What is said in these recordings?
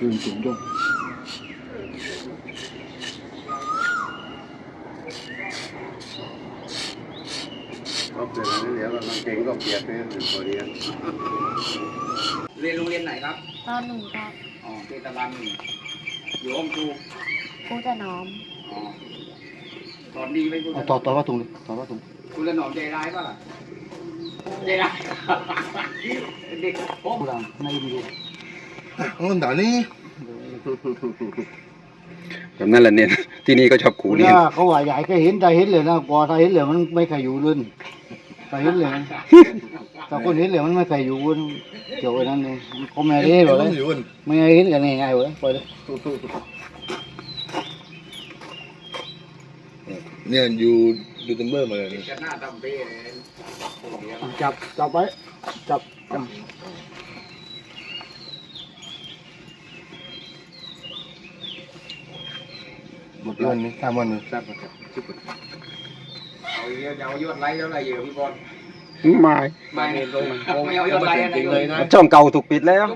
กลืนจุ่มจุ่มก็เปลี่ยนอะไรเดี๋ยวกำลังเก่งก็เปลี่ยนไปถึงพอเรียนเรียนโรงเรียนไหนครับตอนหนึ่งครับอ๋อเทศบาลหนึ่งอยู่ห้องครูกูจะน้อมอ๋อสอนดีไหมคุณเอาต่อต่อว่าตรงเลยต่อว่าตรงคุณละหนอมใจร้ายป่ะล่ะใจร้ายเด็กโอ้กูดังไม่มีดูอ๋ อด่านี่แบบนั้นแหละเนี่ยที่นี่ก็ชอบขู่เนี่ยเนี่ยเขาว่าใหญ่แค่เห็นแต่เห็นเลยนะกว่าถ้าเห็นเลยมันไม่ใครอยู่เลยถ้าเห็นเลยถ้าคนเห็นเลยมันไม่ใครอยู่เกี่ยวกับนั้นเลยเขาไม่ได้หรอกเลยไม่เห็นกันง่ายๆเลยปล่อยเลยเนี่ยอยู่ดูเทมเบอร์มาเลยจะหน้าดำเบ้เลย จับจับไว้จับจับ หมดวันนี้สามวันนึงทราบครับเอาเยอะจะเอายอดไลค์แล้วอะไรเยอะพี่บอลไม่ไม่ไม่เอายอดไลค์อะไรจริงเลยนะช่องเก่าถูกปิดแล้ว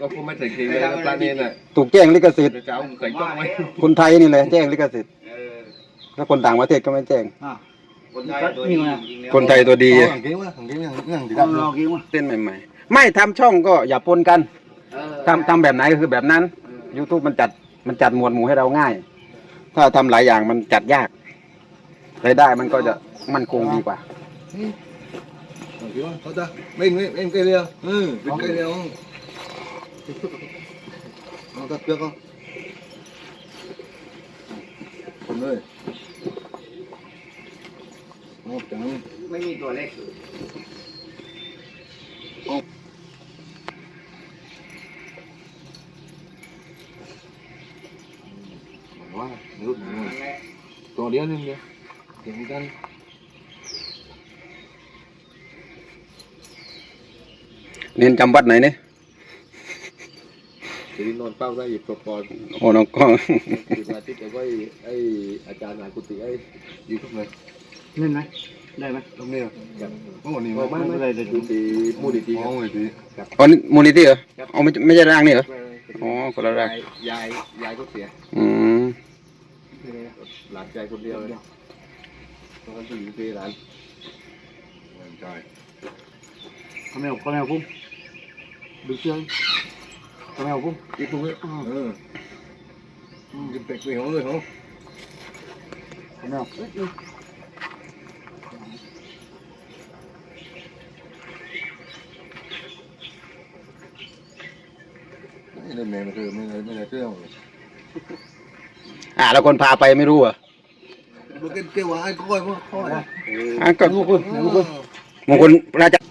ก็พูดไม่ใส่จริงเลยนะปลาเนนอะถูกแจ้งลิขสิทธิ์เจ้าเคยต้องไหมคนไทยนี่แหละแจ้งลิขสิทธิ์เออถ้าคนต่างประเทศก็ไม่แจ้งอะคนไทยตัวดีจริงๆแล้วคนไทยตัวดีอ๋อของเก่งวะของเก่งอย่างอย่างที่ลองทำลองกินมาเต้นใหม่ๆ ไม่ทำช่องก็อย่าปนกันเออทำทำแบบไหนก็คือแบบนั้น YouTube มันจัดมันจัดหมวดหมู่ให้เราง่าย ถ้าทำหลายอย่างมันจัดยากรายได้มันก็จะมั่นคงดีกว่าของเก่งวะเขาจะไม่ไม่ไม่เกลียวอืมเป็นเกลียวเอาตัดเปลือกเอนเลยไม่มีตัวเลข ว่ารู้ตัวเดียวนึงเดียวเก่งกันเน้นจำวัดไหนเนี่ยทีนี้นอนเป้าได้หยิบตัวปอนโอ้น้องก็หยิบอาทิตย์เอาไว้ไอ้อาจารย์งานกุฏิไอ้ยูทูบเลยเล่นไหมได้ไหมตรงนี้ครับโอ้นี่ไม่ไม่ได้เลยดูดีมูดิตีอ๋อมูดิตีอ๋อนี่มูลนิธิเหรออ๋อไม่ไม่ใช่ร่างนี่เหรออ๋อคนละร่างยายยายก็เสียอืม หลานใจคนเดียวเลยต้องกันอยู่ที่ร้านใช่เขาไม่เอาเขาไม่เอาพุ่มดูเชือกเขาไม่เอาพุ่มอีกตรงนี้เออกินเป็ดไปหัวเลยเหรอเขาไม่เอาไม่ได้แม่มาเจ อไม่ได้ไม่ได้เชื่อเลยอ่าแล้วคนพาไปไม่รู้เหรอะดูกันเกี่ยวไอ้ก้อยมั้งก้อยอะก็ลูกคุณลูกคุณมงคลพระอาจารย์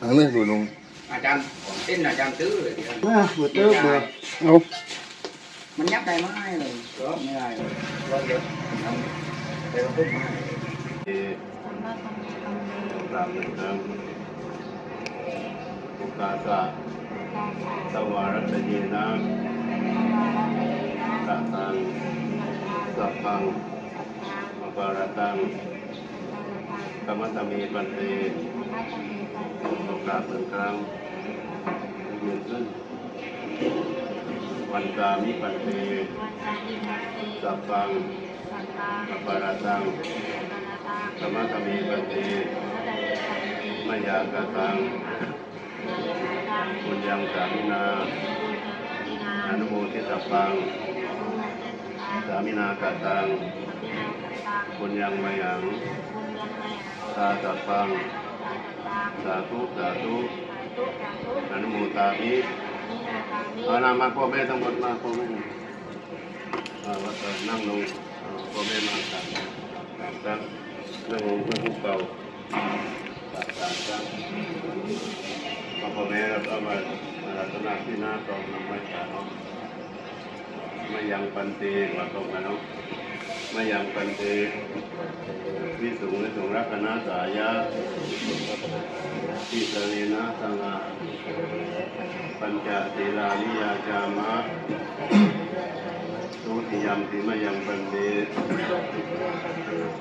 ทางเรื่องดูลงอาจารย์เต้นอาจารย์ตื้อเลยมาเปิดเติมเปิดเอา มันยับได้ไม่เลยไม่ได้เลยลองเดี๋ยวทำเดี๋ยวพุ่งมาสัมมาสัมพุทธัสสะตามหนึ่งครั้งโอกาสะสวารัตเยนะตะตัง สัพพังมปารตังกรรมตมีปันเตโอกาสหนึ่งครั้งยืนขึ้นวันตามิปันเตสัพพังมปารตังกรรมตมีปันเตมายากตังปุญญังสามินาอนุโมทิตปังสามินากตังปุญญังมายังตาตปังสาธุสาธุอนุโมทามิเอานามาพ่อแม่ทั้งหมดมาพ่อแม่เอาเออนั่งลงพ่อแม่มากันกันนั่งลงเพื่อผู้เก่ามาพ่อแม่เราก็มามาลักษณะที่หน้าตรงนำไม่ขาเนาะ มายังปันเตว่าตรงกันเนาะมายังปันเตวิสุงวิสุงรักนาสายะทิสเนนะสังาปัญจศีลานิยาจามะทุติยมติมายังปันเต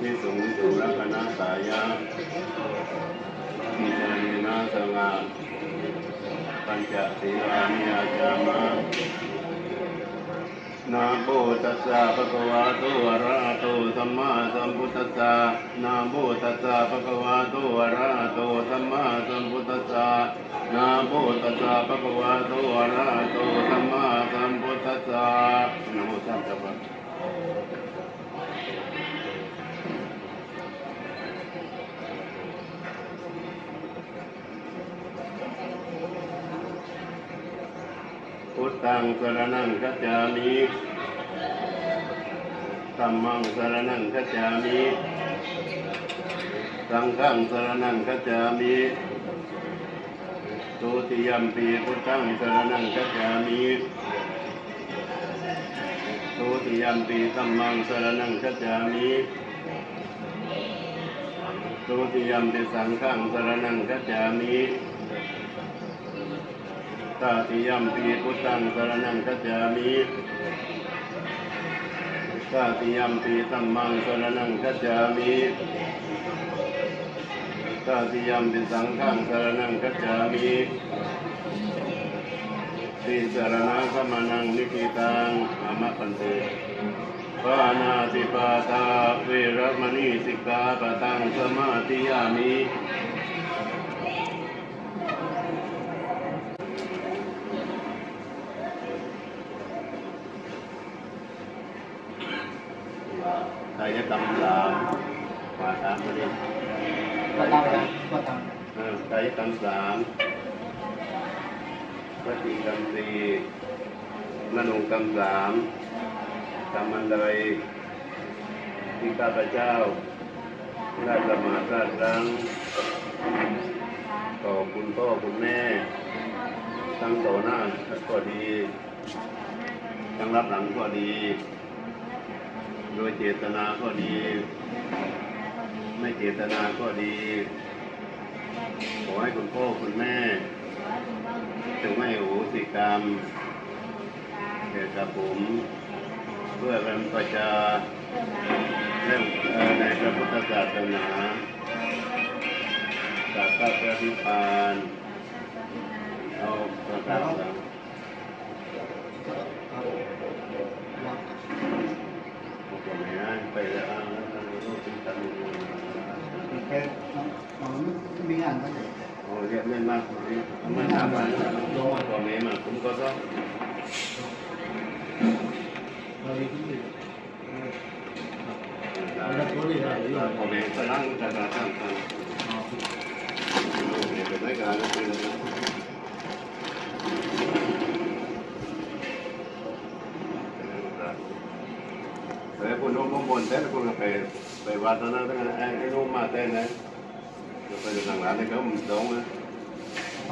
วิสุงวิสุงรักนาสายะมิจานินาสังฆาปัญจศีลานิยาจามะ นะโมตัสสะภะคะวะโตอะระหะโตสัมมาสัมพุทธัสสะนะโมตัสสะภะคะวะโตอะระหะโตสัมมาสัมพุทธัสสะนะโมตัสสะภะคะวะโตอะ งสรณังคัจามิธัมมังสรณังคัจามิสังฆังสรณังคัจามิตุติยัมปีพุทธังสรณังคัจามิตุติยัมปีธัมมังสรณังคัจามิตุติยัมปีสังฆังสรณังคัจามิ ตาติยัมปีพุทธังสรณังคัจฉามิตาติยัมปีธัมมังสรณังคัจฉามิตาติยัมปีสังฆังสรณังคัจฉามิสีสรณะขมานังนิพิตังอามะปันเตปานาติปาตาเวรมณีสิกขาปะตังสมาธิยามิ กายกรรมสามวาทะไม่ได้ก็ตามนะก็ตามเออกายกรรมสามวจีกรรมสี่มโนกรรมสามกรรมอันใดที่ข้าพเจ้าได้สมาทานครั้งต่อคุณพ่อคุณแม่ ทั้งต่อหน้าก็ดีทั้งรับหลังก็ดี โดยเจตนาก็ดี ไม่เจตนาก็ดี ขอให้คุณพ่อคุณแม่จงไม่โหสิกรรมแก่กับผม เพื่อเป็นประชาเรื่องในพระพุทธศาสนาจากพระพระนิพานเอาประกาศสังบไม่ได้ไปแล้วอะแล้วก็รู้สึกตันอยู่ แค่น้องมีงานก็จะโอ้เรียกเล่นมากมันทำมาตัวนี้มาผมก็ต้องเราดีที่สุดผมเองก็นั่งจะกระทั่งทางเป็นรายการแล้วเป็นอะไรแต่คุณนุ่มบนเต้นคุณก็ไป ไปวัดนั้นตั้งแต่ไอ้นุ่มาเต้นนะจะไปทางหลังนี่ก็มันสองนะไ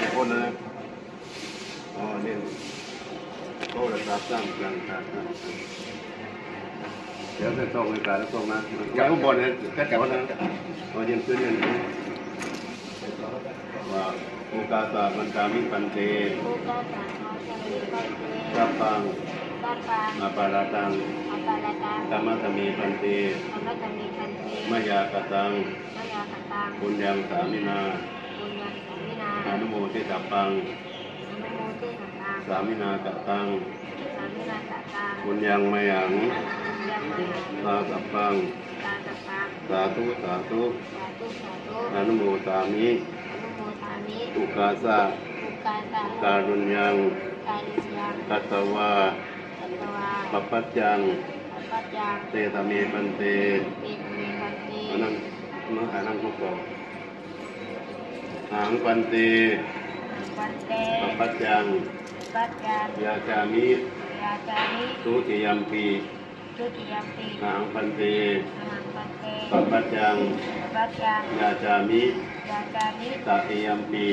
อีกคนนะอ๋อเนี่โอ้ระดับสร้างกลางกลางเดี๋ยวจะส่งในการแล้วส่งนะจากข้างบนเนี่ยแค่แถวนั้นพอเย็นขึ้นเนี่ยว่าโอกาสามันกามิปันเตโอกาสาเขาจะมีปันเตรับฟังบ้านปางมาปาราตัง อัปปาลตังกรรมตมีปันเตธรรมจะมีปันเตมายากตังมยาคตังปุญญังสามินาบุญยังสามินาอนุโมทิตัปปังอนุโมทิสังฆังสามินากตังสามินาตตังปุญญังมายังบุญยังมยังลาสัพพังตาตัปังสาธุสาธุสาธุสาธุอนุโมทามิอนุโมทามิอุกาสะอุกาสะการุญยังกาลิยังกัตตวาสัตวา ปปปัจจังสัพพัจยังเตตเมปันเตเตมีปันเตอันนั้นเมื่อหานั่งคุกก่อนหางปันเตปันเตปปปัจจังปัจยัง ยาจามิยาจามิทุติยัมปีทุติยมปีหางปันเตอหังปันเตปปปัจจังปัจยังยาจามิยาจามิตติยัมปี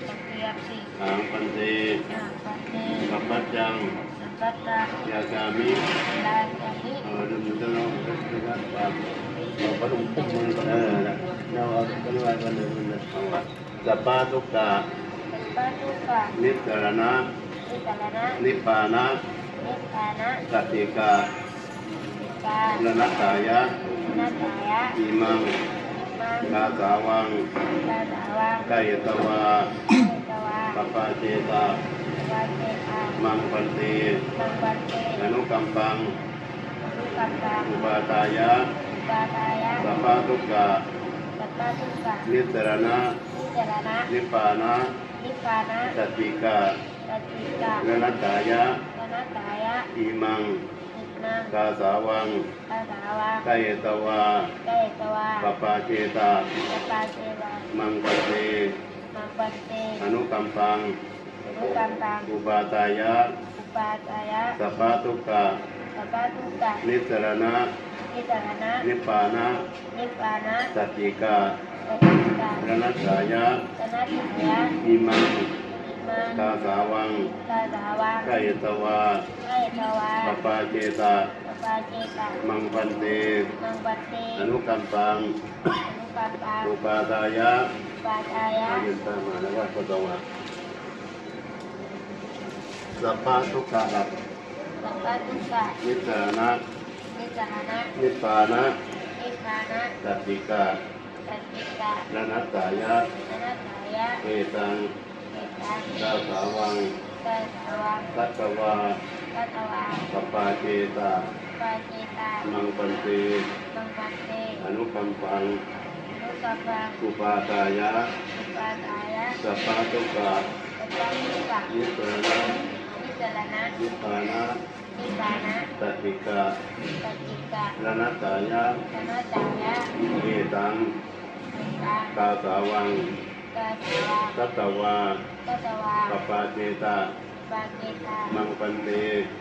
ทุติยมปีหางปันเตอหังปันเตปปปัจจัง ปัจจังยาจามิลาจามิเออเดี๋ยวมันจะลองนะครับเราก็ต้องพุ่งมือก่อนเออเราเอากันไว้กันเลยมันจะเอาสัปปะทุกกะเป็นปัจจุกะนิสรณะนิสารณะนิพพานะนิพพานะกติกากาลนัตตายะนาตายะอิมังมังกาสาวังกาสาวังกายตวาเตวาปปาเจตาปวาเจตามังพันตีมังวันเตอนุกัมปังสุกัมปังอุปาตายะอุปาทายะสัพพะทุกขะสัพพะทุกขะนิสรณะนิจรณะนิพพานะนิพพานะสัจจิกาสัจจิกะเรนัตตายะสนัตตายะอิมังอินังกาสาวังภาษาวะกายตวาเกตวาปปาเจตาสัพพะเทวามังปันตีมังวันเตอนุกัมปัง สุกัมปังอุปาตายะ อุปาทายะ สัพพะทุกขะสัพพะทุกขะนิสรณะ นิจรณะ นิพพานะ นิพพานะ สัจจิกาสัจจิกะเรนัตตายะสนัตตายะอิมังอิมังกาสาวังภาษาวะกายตวาเกตวาปปาเจตาสัพพะเจตา มังพันเตมังวันเตอนุกัมปังอนุปัปปังอุปาทายะอุปาทายะอายุตามมาแล้วว่าก็ต้องว่า สัพพะทุกขะหลับสัพพะทุกขะนิสรณะนิจรณะนิพพานะนิพพานะสัจจิกาสัจจิกะรนัตตายะสนัตตายะเอตังเอตังกาสาวังเกสาวะสัตวากัตวาปปาเจตาปาเจตามังปันเตมังวันเตอนุกัมปังนุกัปปังอุปาทายะอุปาทายะสัพพะทุกขะสัพพะทุกขะนิสรณะ นิจรณะนิพพานะนิพพานะสัจจิกาสัจจิกะรนัตตายะสนัตตายะเอตังเอตังกาสาวังกาสาวะสัตวากัตวาปปาเจตาปาเจตามังปันเต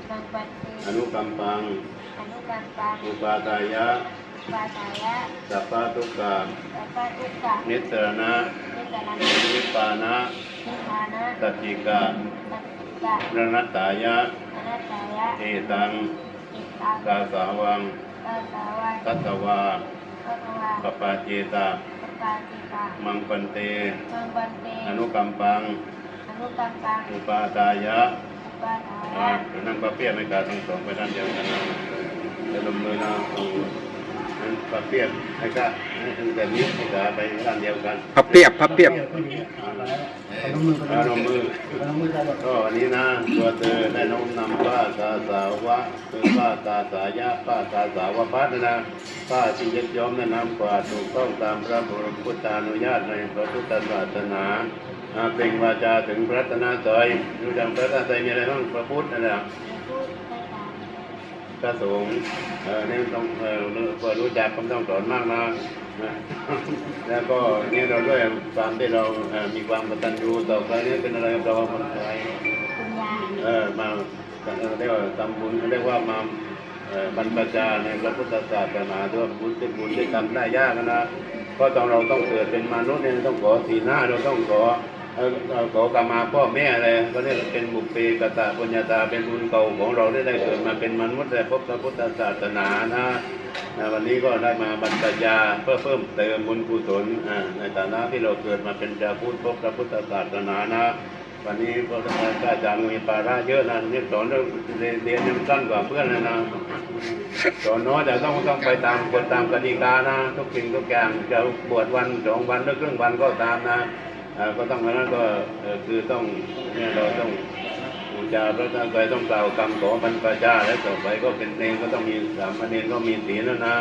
มังวันเตอนุกัมปังอนุกัมปังอุปาทายะปาทายะสัพพะทุกขะสัพพะทุกขะนิสรณะนิจรณะนิพพานะนิพพานะสัจจิกาสัจจิกะรนัตตายะสนัตตายะ เอตังอิตังกาสาวังกาสาวะสัตวากัตวาปปาเจตาปาจิตามังปันเตมังวันเต อนุกัมปังอนุกัมปังอุปาทายะอุปาทาอ่ายะเดี๋ยวนั่งประเพียบไม่การทั้งสองไปด้านเดียวกันนะจะลงมือนะ เอานั่นประเพียบให้กะแต่นี้ให้กะไปด้านเดียวกันพับเปียบพับเปียบเอาลงมือเอาลงมือเอาลงมือกันแบบก็อันนี้นะตัวเธอได้น้อมนำป้าตาสาวะคือป้าตาสายะป้าตาสาวะพัฒนะป้าที่ยึดยอมแนะนำกว่าถูกต้องตามพระบรมพุทธานุญาตในพระพุทธศาสนาอ่าเปล่งวาจาถึงพระตนาตอยรู้จักพระตนาตอยมีอะไรบ้างพระพุทธนั่นแหละพูดให้ตาม พระสงฆ์เออนี่ยต้องเออพอรู้จักก็ไม่ต้องสอนมากนะแล้วก็เนี่ยเราด้วยความที่เรามีความกตัญญูต่อใครนี่เป็นอะไรเราคนไทยคุณยายเออมาเรียกว่าทำบุญเรียกว่ามาบรรพชาในพระพุทธศาสนาด้วยบุญที่บุญที่ทำได้ยากนะเพราะต้องเราต้องเกิดเป็นมนุษย์เนี่ยต้องขอสีหน้าเราต้องขอ ขอกรรมาพ่อแม่อะไรก็เรียกว่าเป็นบุพเพกตาปุญญาตาเป็นบุญเก่าของเราได้ได้เกิดมาเป็นมนุษย์ได้พบพระพุทธศาสนานะนะวันนี้ก็ได้มาบรรพชาเพื่อเพิ่มเติมบุญกุศลในฐานะที่เราเกิดมาเป็นชาวพุทธพบพระพุทธศาสนานะวันนี้พระอาจารย์มีปาระเยอะนะนี่สอนเรื่องเรียนเรียนยังสั้นกว่าเพื่อนเลยนะสอนน้อยแต่ต้องต้องไปตามกฎตามกติกานะทุกสิ่งทุกอย่างจะบวชวันสองวันหรือครึ่งวันก็ตามนะ ก็ต้องเพราะฉะนั้นก็คือต้องเนี่ยเราต้องบูชาพระท่านไปต้องกล่าวคำขอบรรพชาและต่อไปก็เป็นเนรก็ต้องมีสามเณรก็มีศีลแล้วนะ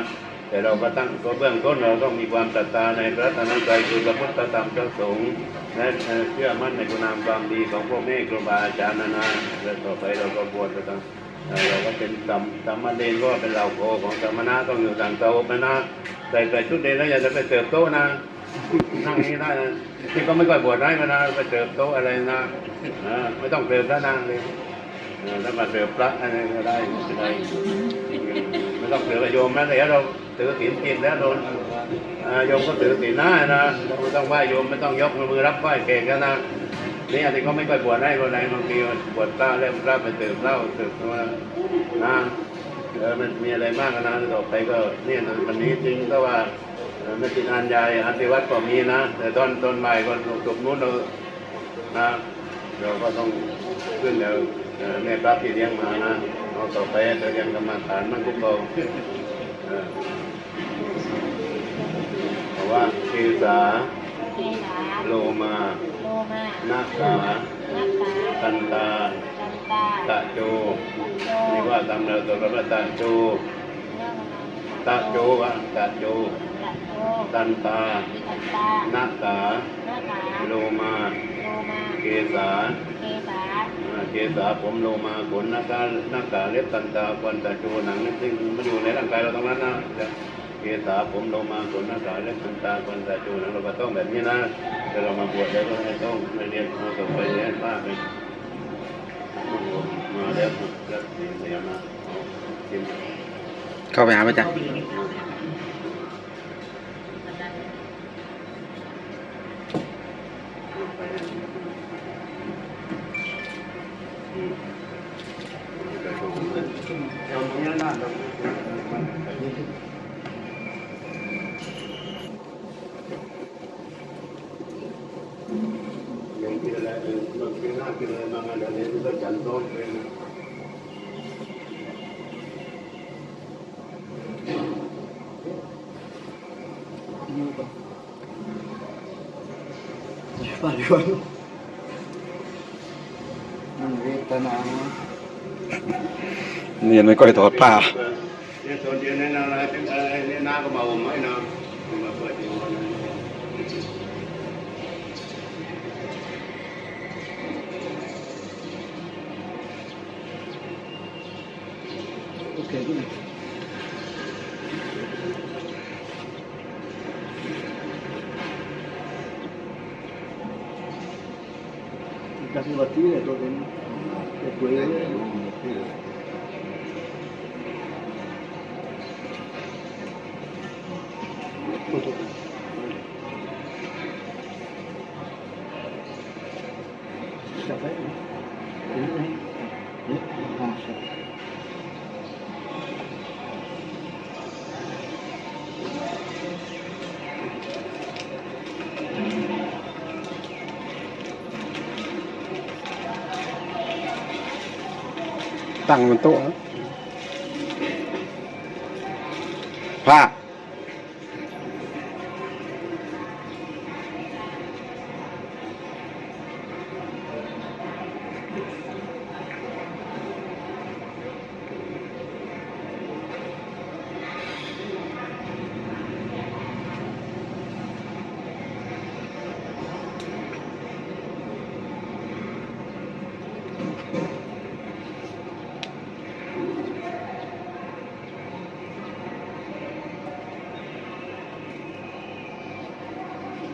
แต่เราก็ตั้งก็เบื้องต้นเราต้องมีความศรัทธาในพระรัตนตรัยคือพระพุทธธรรมพระสงฆ์และเชื่อมั่นในคุณงามความดีของพ่อแม่ครูบาอาจารย์นานาและต่อไปเราก็บวชก็ต้องเราก็เป็นสัมสัมมาเดนก็เป็นเหล่าโคของสมณะต้องอยู่ต่างโตไปนะใส่ใส่ชุดเดนแล้วอย่าจะไปเติบโตนะ นั่งนี้ได้นะที่ก็ไม่ค่อยบวชได้มานะไปเติบโตอะไรนะไม่ต้องเติบแล้วนางเลยแล้วมาเติบพระอะไรก็ได้ไม่ได้ไม่ต้องถือกับโยมนะเดี๋ยวเราถือศีลกินแล้วโดนโยมก็ถือศีลหน้านะเราไม่ต้องไหว้โยมไม่ต้องยกมือรับไหว้เก่งกันนะนี่อันนี้ก็ไม่ค่อยบวชให้คนไหนบางทีบวชพระเล่มพระไปถือเหล้าถือมานะเออมันมีอะไรมากนะต่อไปก็เนี่ยวันนี้จริงก็ว่า ไม่ติดอันใหญ่อันติวัดก็มีนะ แต่ตอนตอนใหม่ก็จบนู้นเรานะเราก็ต้องขึ้นเดี๋ยวเอ่อแม่พระที่เลี้ยงมานะเอาต่อไปจะเรียนกรรมฐานมันกุกเบาเออเพราะว่าคือสาเกษาโลมาโลมานาคานักษาตันตาจันตาตะโจโจนี่ว่าตามเราตัวกับตะโจตะโจวะตะโจตะ โจตันตา ตันตานาคานักษาโลมา โลมาเกษาเกษาอ่าเกษาผมโลมาขนนาคานาคาเล็บตันตาควันตะโจหนังนั่นซึ่งมันอยู่ในร่างกายเราตรงนั้นนะเกษาผมโลมาขนนาคาเล็บตันตาควันตะโจหนังเราก็ต้องแบบนี้นะแต่เรามาบวชแล้วก็ไม่ต้องไม่เรียนมาต่อไปเรียนป้าไปมาแล้วแล้วเสียมาเอากินเข้าไปหาพระอาจา Paliwan. Ang rita na ano. เนียนไม่ค่อยถอดผ้า Ni tu dia ni nak lah, ni nak ke bawah mai ตั้งบนโต๊ะนะผ้า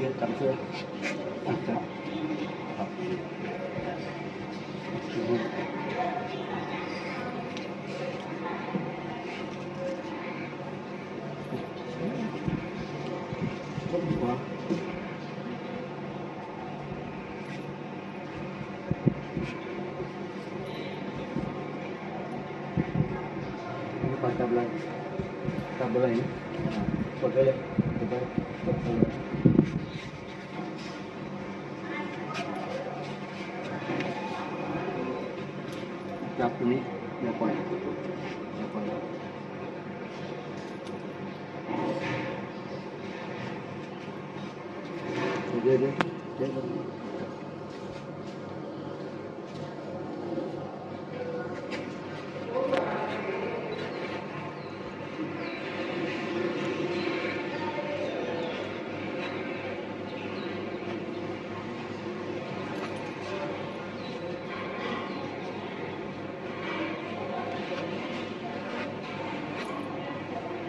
ยืนกันเสื้ออะจ้ะ จับเลยจับเลยกดเลยกดเลยกดเลย จับตรงนี้ เดี๋ยวปล่อยเดี๋ยวปล่อยเดี๋ยวเดี๋ยวเดี๋ยวเดี๋ยว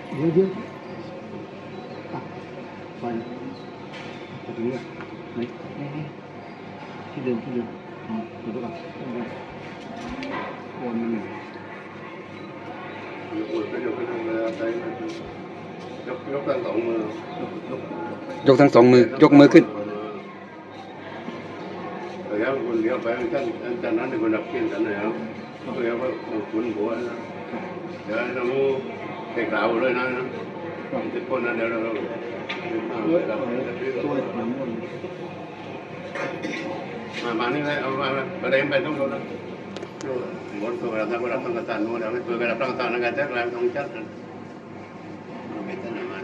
เดี๋ยวเดี๋ยวอะไปไปตรงนี้อะไหนไหนไหนที่เดิมที่เดิมอ๋อเดี๋ยวดูก่อนโอนมันหน่อย ยกมือขึ้นยกขึ้นเวลาใช้ยกยกทั้งสองมือยกทั้งสองมือยกมือขึ้นแล้วคุณเลี้ยวไปท่านท่านนั้นในคนรับกินกันแล้วก็เลี้ยวว่าคุณหัวนะเดี๋ยวเราเด็กสาวเลยนะนะทุกคนนะเดี๋ยวเราช่วยช่วย มันมันมามานี่เลยเอามาประเด็นไปต้องโดนนะหมดตัวเราถ้าเราต้องกระตันนู้นเราไม่ตัวเราต้องกระตันกันแจ็คเราต้องชัดกันไม่ตันมา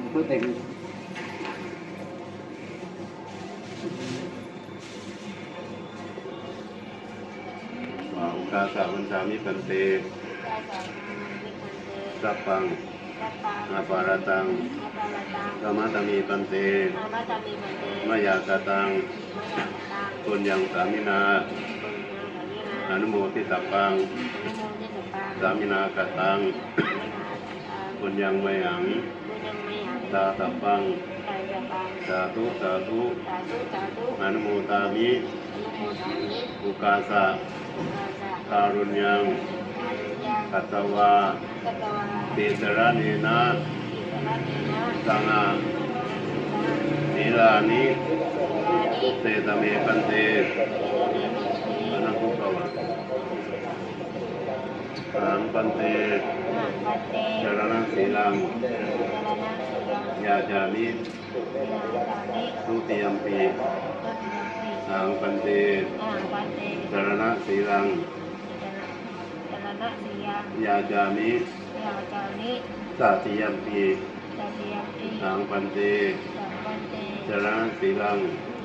มันก็เต็มว่าอุกาสาวันสามิปันเตได้สองวิคันเตสัพพังสัปปัง อาปารตังอาปาลตังกามตมีปันเตอามาตามีมันเตมายากตังมายาตังตุนยังสามินา อนุโมทิสัพพังนุโมทิสปัง สามินากตังตุนยังไมหังปุญญมัยหังตาสัพังกายปังสาธุสาธุอนุโมทามิอนุโมทามิอุกาสะกาสะการุญยังอาริยังกัตตวากัตตวาติสระเนนะอิสระเนนะสังอาศีลานิอุเตตเมปันเตอนังคุปวะสังปันเตปัตเตจรณศีลังจรณะสุยังยาจามิวินาสามิทุติยมปีตัสยัมปิสังปันเตอาปัตเตจรณศีลังจรณะสียังยาจามิยาจามิสาติยมปีตัสยัมปิสังปันเตสัมปันเตจรณศีลัง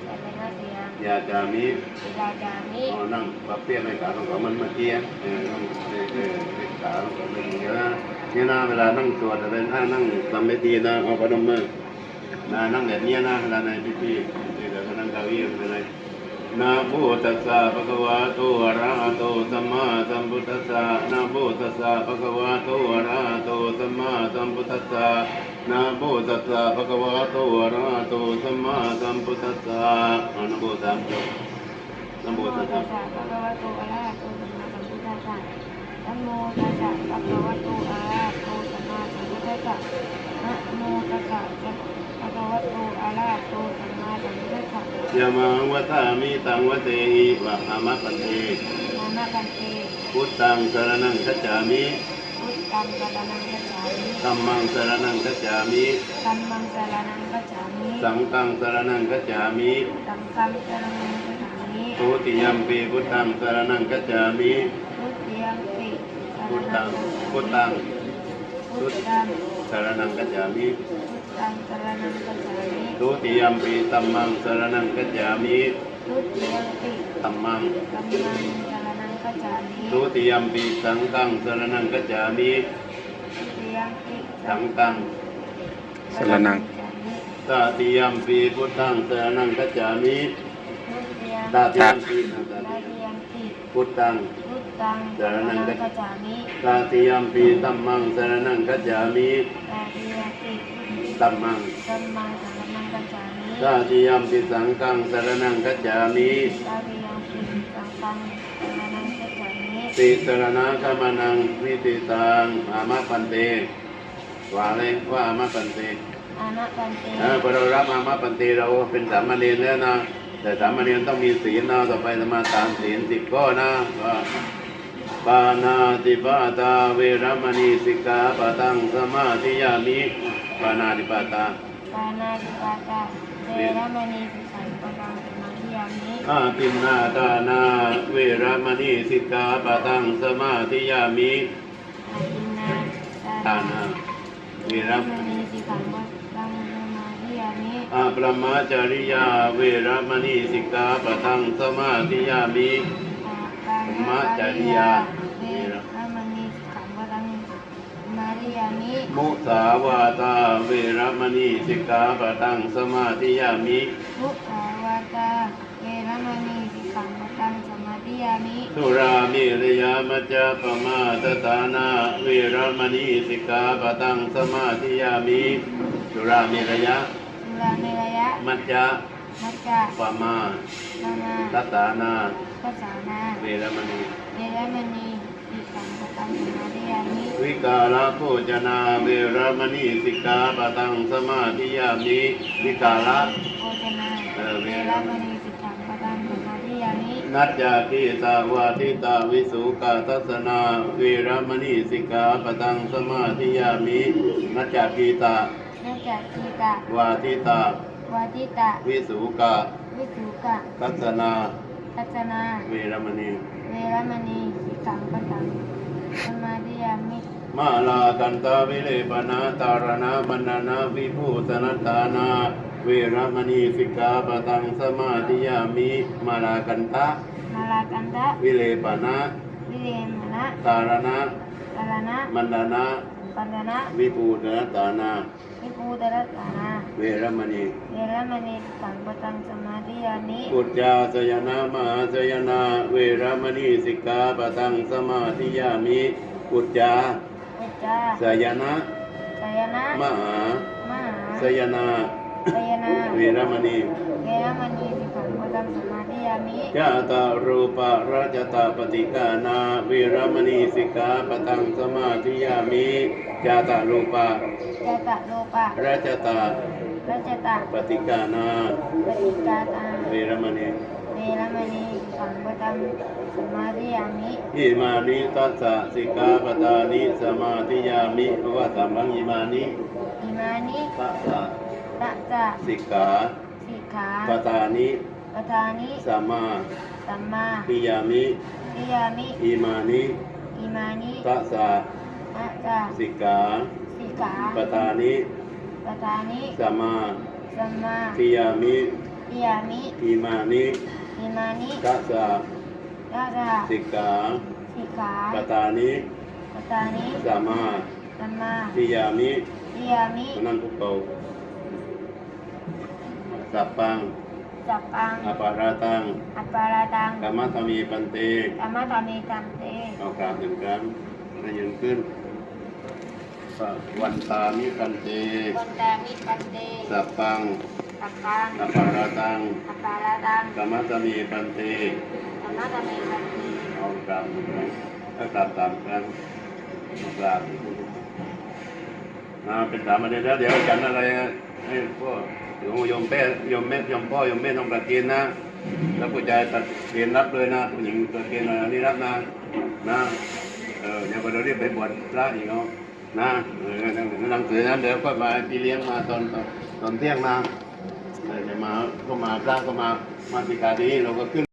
จรณะสียังยาจามิวิลาจามิอ๋อนั่งปรับเปลี่ยนในขาของเขามันเมื่อกี้เออนั่งเออเออเออขาของเขาเป็นอย่างนี้นะเนี่ยนะเวลานั่งสวดอะไรถ้านั่งทำพิธีนะเอาพนมมือนะนั่งแบบเนี้ยนะเวลาในพิธีเดี๋ยวนั่งเก้าอี้ไม่เป็นไร นะโมตัสสะภะคะวะโตอะระหะโตสัมมาสัมพุทธัสสะนะโมตัสสะภะคะวะโตอะระหะโตสัมมาสัมพุทธัสสะนะโมตัสสะภะคะวะโตอะระหะโตสัมมาสัมพุทธัสสะนะโมสามจบนะโมตัสสะสะภะคะวะโตอะระหะโตสัมมาสัมพุทธัสสะนะโมตัสสะภะคะวะโตอะระหะโตสัมมาสัมพุทธัสสะนะโมตัสสะ ภะคะวะโตอะระหะโตสัมมาสัมพุทธัสสะยามังวัฏามิตังวเตหิวะอามัปปเตนานะกันเตพุทธังสรณังคัจฉามิพุทธังสรณังกัจฉามิธัมมังสรณังคัจฉามิธัมมังสรณังกัจฉามิสังฆังสรณังคัจฉามิสังฆังสรณังกัจฉามิทุติยัมปีพุทธังสรณังคัจฉามิทุติยมปิพุทธังพุทธังพุทธังสรณังคัจฉามิ พุทธังสรณังกัจฉามิทุติยัมปีธัมมังสรณังคัจฉามิทุติยมปิธัมมังธัมมังสรณังกัจฉามิทุติยัมปีสังฆังสรณังคัจฉามิทุติยมปิสังฆังสรณังตาติยัมปีพุทธังสรณังคัจฉามิทุติยมตาติยัมปีนะตาตาติติยมปิพุทธังพุทธังสรณังกัจฉามิตาติยัมปีตัมมังสรนังกัจจามิตาติยมปิ ตัมมังธัมมังสรณังกัจฉามิตาติยัมปีสังฆังสรนังกัจจามิตาติยมปิสังฆังสรณังกัจฉามิติสรณะกามนังวิติตังอามาปันเตว่าเลยว่าอามาปันเตอานะกันเตเออพอเรารับอามาปันเตเราเป็นสามเณรแล้วนะแต่สามเณรต้องมีศีลนะต่อไปจะมาตามศีลสิบข้อนะว่าปานาติปาตาเวรมณีสิกขาปะตังสมาธิยามิ ปานาติปาตาปปานาติปาตาเวรมณีสิกขาปะทังสมาธิยามิอาตินนาตานาเวรมณีสิกขาปะทังสมาธิยามิอาทินนาทานาเวเวรรมมณีสิกขาปะทังสมาธิยามิอาปรมาจาริยาเวรมณีสิกขาปะทังสมาธิยามิอาปานาจาริยาเวรมณีสิกขาปะทัง สมาธิยามิ มุสาวาตาเวรมณีสิกขาปะทังสมาธิยามิมุขาวาตาเวรมณีสิกขาปะทังสมาธิยามิ สุรามิรยามัจจปมาตตานาเวรมณีสิกขาปะทังสมาธิยามิสุรามิรยาสุราเมรยะมัจจมัจจะปมานานาตตานาปัสสานาเวรมณีเวรมณี วิกาลโภจนาเวรมณีสิกขาปะทังสมาธิยามิวิกาลโภชนาเออเวเวรรมมณีณีสิกขาปะทังสมาธิยามินัจจาทิตาวาทิตาวิสุกาทัสนาเวรมณีสิกขาปะทังสมาธิยามินัจจาทิตาเนื่องจากทีตะวาทิตาวาทิตะวิสุกาวิสุกะทัสนาทัศนาเวรมณีเวรมณีสิกขาปะทัง สมาธิยามิมาลากันตาวิเลปนาตารณะบรรณนาวิภูตนัตตานา เวรมณีสิกขาปะทังสมาธิยามิมาลากันตามาลากันตะวิเลปนะวิเรมนะตารณะกาลนะมันดานะปันดนะวิปูตนะตานาวิปูตระตานา เวรมณี เวรมณีสิกขาปะทังสมาธิยามิปุจจาสยนามหาสยนา เวรมณีสิกขาปะทังสมาธิยามิปุจจาอุจจาสยนะสยนะมหามหาสยนาสยนาเวรมณีเวรมณีสิกขาปะทังสมาธิยามิยาตารูปะราชตาปฏิกานาเวรมณีสิกขาปะทังสมาธิยามิยาตารูปะจตะโลปะราชตา รัจตะปฏิกานาปฏิกาตาเวรมณีเวรมณีสิกขาปะทังสมาธิยามิอิมานิตัสสะสิกขาปทานิสมาธิยามิภวะสัมมังอิมานิอิมานิตัสสะตะจะสิกขาสิกขาปทานิปทานิสัมมาสัมมาทิยามิทิยามิอิมานิอิมานิตัสสะตะจะสิกขาสิกขาปทานิ ปทานิสัมมาสัมมาทิยามิทิยามิอิมานิอิมานิตัสสะตะจะสิกขาสิกขาปทานิปทานิสัมมาสัมมาทิยามิทิยามินั่นทุกเกาสัพพังสัพพังอปาราตังอัปปาราตังกรรมธรรมีปันเตธรรมะธรรมีตัมเตเอากราบหนึ่งครั้งให้ยืนขึ้น วันตามิปันเตวันตามิปันเตสัพพังสัพพังอปาราตังอัปปาราตังกรรมธรรมีปันเตธรรมะธรรมีตัมเตเอากราบหนึ่งครั้งถ้ากราบสามครั้งเอากราบนะเป็นสามประเด็นแล้วเดี๋ยวอาจันอะไรให้พวกโยมแม่โยมแม่โยมพ่อโยมแม่ต้องประเคนนะแล้วผู้ชายตัดเกณฑ์รับเลยนะผู้หญิงตัดเกณฑ์อันนี้รับนะนะเออเดี๋ยวเราเรียกไปบวชพระอีกเนาะ นะเออหนังสือนั้นเดี๋ยวก็มาพี่เลี้ยงมาตอนตอนเที่ยงนะเดี๋ยวมาก็มาพระก็มามาสิการีเราก็ขึ้น